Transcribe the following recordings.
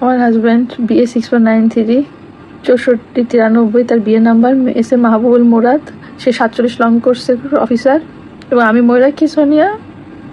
আমার husband BA six four nine three চৌষট্টি তিরানব্বই, তার বিয়ে number S A Mahbubul Morad, সে সাতচল্লিশ লং কোর্সের অফিসার এবং আমি ময়ূরাক্ষী সোনিয়া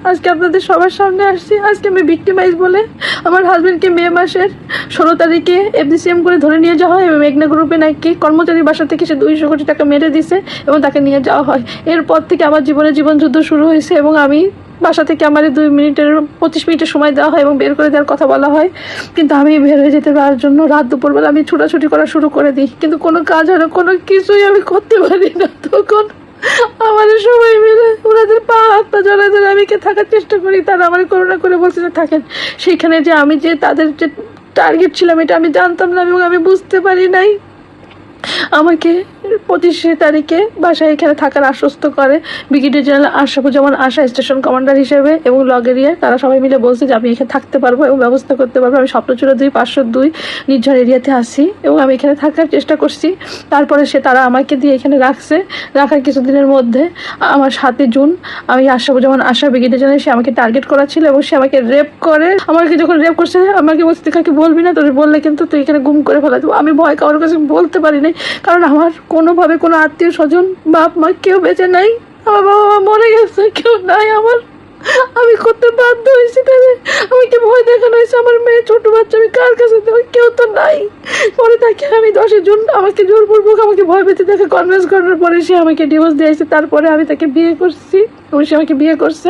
আজকে আপনাদের সবার সামনে আসছি। আজকে আমি ভিক্টিমাইজ বলে আমার হাজব্যান্ডকে মে মাসের ষোলো তারিখে এফডিসিএম করে ধরে নিয়ে যাওয়া হয় এবং মেঘনা গ্রুপে নাকি কর্মচারী বাসা থেকে সে দুইশো কোটি টাকা মেরে দিছে এবং তাকে নিয়ে যাওয়া হয়। এরপর থেকে আমার জীবনে জীবন যুদ্ধ শুরু হয়েছে এবং আমি বাসা থেকে আমার দুই মিনিটের, পঁচিশ মিনিটের সময় দেওয়া হয় এবং বের করে দেওয়ার কথা বলা হয়। কিন্তু আমি বের হয়ে যেতে পারার জন্য রাত দুপুরবেলা আমি ছোটাছুটি করা শুরু করে দিই। কিন্তু কোনো কাজ হয় না, কোনো কিছুই আমি করতে পারি না। তখন আমাদের সবাই মিলে ওনাদের পা হাত পা আমি কে থাকার চেষ্টা করি? তারা আমার করোনা করে বলছে যে, থাকেন। সেখানে যে আমি যে তাদের যে টার্গেট ছিলাম, এটা আমি জানতাম না এবং আমি বুঝতে পারি নাই। আমাকে পঁচিশে তারিখে বাসায় এখানে থাকার আশ্বস্ত করে brigadier general Ashrafuzzaman Asha station commander হিসেবে এবং লগ লগেরিয়া তারা সবাই মিলে বলছে যে আমি এখানে থাকতে পারব এবং ব্যবস্থা করতে পারব। আমি স্বপ্নচূড়া দুই, পাঁচশো দুই নির্ঝর এরিয়াতে আসি এবং আমি এখানে থাকার চেষ্টা করছি। তারপরে সে তারা আমাকে দিয়ে এখানে রাখছে। রাখার কিছুদিনের মধ্যে আমার সাতই জুন, আমি আশরাফুজ্জামান আশা ব্রিগেডিয়ার জেনারেল, সে আমাকে টার্গেট করা ছিল এবং সে আমাকে রেপ করে। আমাকে যখন রেপ করছে, আমাকে বলছে, তুই কাকে বলবি না? তোর বললে কিন্তু তুই এখানে গুম করে ফেলা দেবো। আমি ভয় কারোর কাছে বলতে পারি নাই, কারণ আমার কোনোভাবে কোনো আত্মীয় স্বজন বাপ মা কেউ বেঁচে নাই, আমার বাবা মা মরে গেছে, কেউ নাই আমার। আমি করতে বাধ্য হয়েছি তাহলে। আমাকে ভয় দেখানো হয়েছে? আমার মেয়ে ছোট বাচ্চা, আমি কার কাছে কেউ তো নাই। পরে তাকে আমি দশে জুন আমাকে জোরপূর্বক আমাকে ভয় পেতে দেখে কনভিন্স করার পরে সে আমাকে ডিভোর্স দিয়েছে। তারপরে আমি তাকে বিয়ে করছি। এবং সে আমাকে বিয়ে করছে।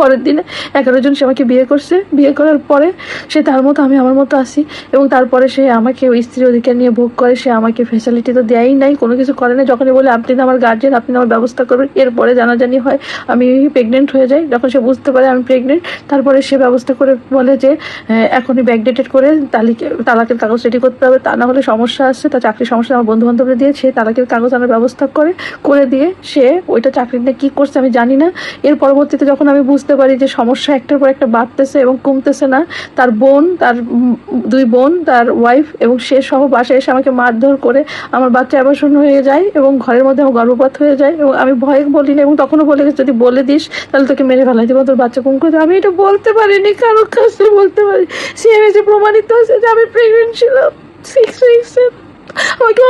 পরের দিনে এগারো জন সে আমাকে বিয়ে করছে। বিয়ে করার পরে সে তার মতো আমি আমার মতো আসি এবং তারপরে সে আমাকে ওই স্ত্রী অধিকার নিয়ে ভোগ করে। সে আমাকে ফেসিলিটি তো দেয়ই নাই কোনো কিছু করে না যখনই বলে আপনি আমার গার্জেন আপনি আমার ব্যবস্থা করবেন। এরপরে জানাজানি হয় আমি প্রেগনেন্ট হয়ে যাই। যখন সে বুঝতে পারে আমি প্রেগনেন্ট তারপরে সে ব্যবস্থা করে বলে যে আহ, এখনই ব্যাকডেটেড করে তালিকে তালাকের কাগজ রেডি করতে হবে। তা না হলে সমস্যা আসছে তার চাকরির সমস্যা আমার বন্ধু বান্ধবরা দিয়ে সে তালাকের কাগজ আনার ব্যবস্থা করে করে দিয়ে সে ওইটা চাকরিটা কী করছে আমি জানি না। এর পরবর্তীতে যখন আমি বুঝতে পারি যে সমস্যা একটার পর একটা বাড়তেছে এবং কমতেছে না। তার বোন, তার দুই বোন, তার ওয়াইফ এবং সে সহ বাসায় এসে আমাকে মারধর করে আমার বাচ্চা অ্যাবর্ষণ হয়ে যায় এবং ঘরের মধ্যে আমার গর্ভপাত হয়ে যায় এবং আমি ভয়ে বলি না এবং তখনও বলে গেছে যদি বলে দিস, তাহলে তোকে মেরে ফেলাই দেবো তোর বাচ্চা কুম করে আমি এটা বলতে পারিনি কারোর কাছে বলতে পারি সিএমএসে প্রমাণিত আছে যে আমি প্রেগনেন্ট ছিলাম।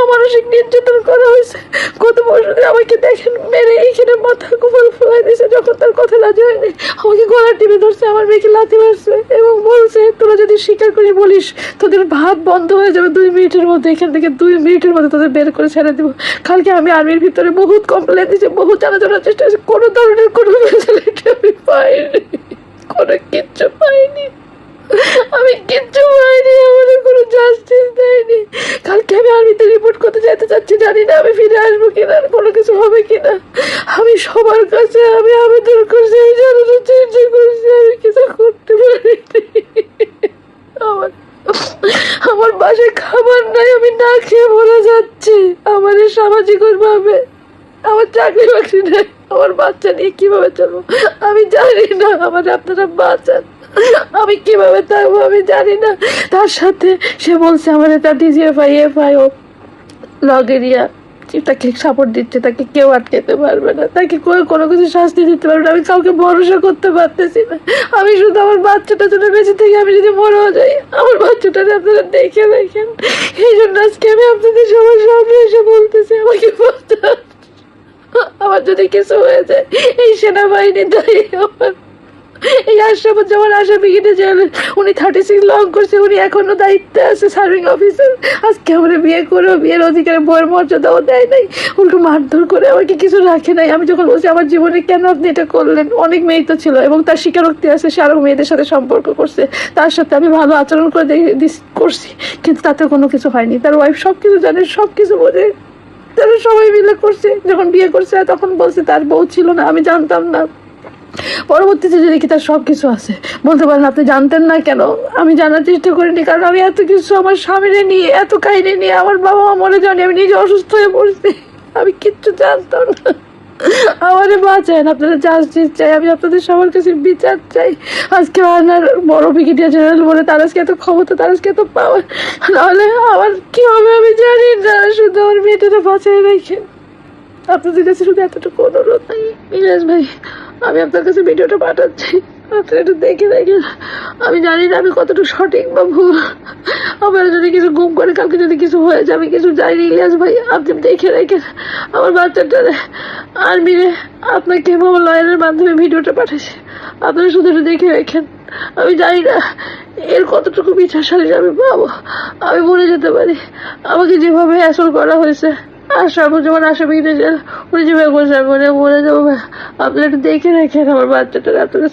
অমানসিক নির্যাতন করা হয়েছে। গত বছরে আমাকে দেখেন, মেরে এইখানে মাথার কুপাল ফেলাই দিয়েছে, যখন তার কথা রাজি হয়নি আমাকে গলা টিপে ধরছে, আমার মেয়েকে লাথি মারছে এবং বলছে, তোরা যদি স্বীকার করিস বলিস, তোদের ভাত বন্ধ হয়ে যাবে দুই মিনিটের মধ্যে। এখান থেকে দুই মিনিটের মধ্যে তোদের বের করে ছেড়ে দিব। কালকে আমি আর্মির ভিতরে বহুত কমপ্লেন দিয়েছি বহু জানাজানার চেষ্টা করেছি। কোনো ধরনের কোনো ফেসিলিটি আমি পাইনি। কোনো কিচ্ছু পাইনি। আমি কিচ্ছু পাইনি, আমাদের কোনো জাস্টিস দেয়নি কালকে আমি আর্মিতে রিপোর্ট চাচ্ছি জানি না আমি ফিরে আসব কিনা, কোনো কিছু হবে কিনা। আমি সবার কাছে, আমি আবেদন করছি, আমি জানানোর চেষ্টা করছি, আমি কিছু করতে পারিনি। আমার আমার বাসায় খাবার নাই, আমি না খেয়ে মরে যাচ্ছি। আমার সামাজিক ভাবে আমার চাকরি বাকরি নেই, আমার বাচ্চা নিয়ে কীভাবে চলবো? আমি জানি না, আমার আপনারা বাঁচান। আমি কীভাবে থাকব আমি জানি না। তার সাথে সে বলছে আমার এটা ডিজিএফআই এফআই ও লগেরিয়া তাকে সাপোর্ট দিচ্ছে, তাকে কেউ আটকাতে পারবে না। তাকে কোনো কিছু শাস্তি দিতে পারবে না। আমি কাউকে ভরসা করতে পারতেছি না। আমি শুধু আমার বাচ্চাটা জন্য বেঁচে থেকে আমি যদি মরেও যাই, আমার বাচ্চাটা আপনারা দেখে দেখেন। এই জন্য আজকে আমি আপনাদের সবার সামনে এসে বলতেছি, আমাকে আমার যদি কিছু হয়ে যায়, এই সেনাবাহিনী দায়ী আমার এই আশরাফুল যেমন আশা ব্রিগেডে জেলে উনি থার্টি সিক্স লং করছে উনি এখনও দায়িত্বে আছে সার্ভিং অফিসার আজকে আমরা বিয়ে করেও বিয়ের অধিকারে বইয়ের মর্যাদাও দেয় নাই। উল্টো মারধর করে আমাকে কিছু রাখে নাই। আমি যখন বলছি, আমার জীবনে কেন আপনি এটা করলেন? অনেক মেয়ে তো ছিল এবং তার স্বীকারোক্তি আছে, সে আরও মেয়েদের সাথে সম্পর্ক করছে। তার সাথে আমি ভালো আচরণ করে করছি, কিন্তু তাতে কোনো কিছু হয়নি। তার ওয়াইফ সব কিছু জানে সব কিছু বোঝে। তারা সবাই মিলে করছে। যখন বিয়ে করছে, তখন বলছে, তার বউ ছিল না, আমি জানতাম না। পরবর্তীতে যে দেখি তার সব কিছু আছে, বলতে পারেন আপনি জানতেন না কেন, আমি জানার চেষ্টা করিনি, কারণ আমি এত কিছু আমার স্বামীরে নিয়ে, এত কাহিনী নিয়ে, আমার বাবা মা মরে যায়নি, আমি নিজে অসুস্থ হয়ে পড়ছি, আমি কিচ্ছু জানতাম না। আমারে বাঁচান আপনারা জাস্টিস চাই, আমি আপনাদের সবার কাছে বিচার চাই। আজকে আপনার বড় ব্রিগেডিয়ার জেনারেল বলে তার আজকে এত ক্ষমতা, তার আজকে এত পাওয়ার নাহলে আমার কি হবে আমি জানি না, শুধু আমার মেয়েটাকে বাঁচাই রেখেন। আপনাদের কাছে শুধু এতটুকু অনুরোধ, মিরাজ ভাই। আমি আপনার কাছে ভিডিওটা পাঠাচ্ছি। আপনারা একটু দেখে দেখেন আমি জানি না আমি কতটুকু সঠিক বা ভুল। আমার যদি কিছু গুম করে কাউকে যদি কিছু হয়ে যায় আমি কিছু জানি, ইলিয়াস ভাই, আপনি দেখে রেখেন আমার বাচ্চাটা আর্মিরে আপনাকে আমার লয়ারের মাধ্যমে ভিডিওটা পাঠাইছি আপনারা শুধু একটু দেখে রেখেন আমি জানি না এর কতটুকু বিচার আমি পাবো। আমি মরে যেতে পারি। আমাকে যেভাবে অ্যাসল করা হয়েছে আসাম যেমন আসামি জেল উনি যেভাবে আমি মনে মরে যাব। আপনারা দেখে রাখেন আমার বাচ্চাটা কাছে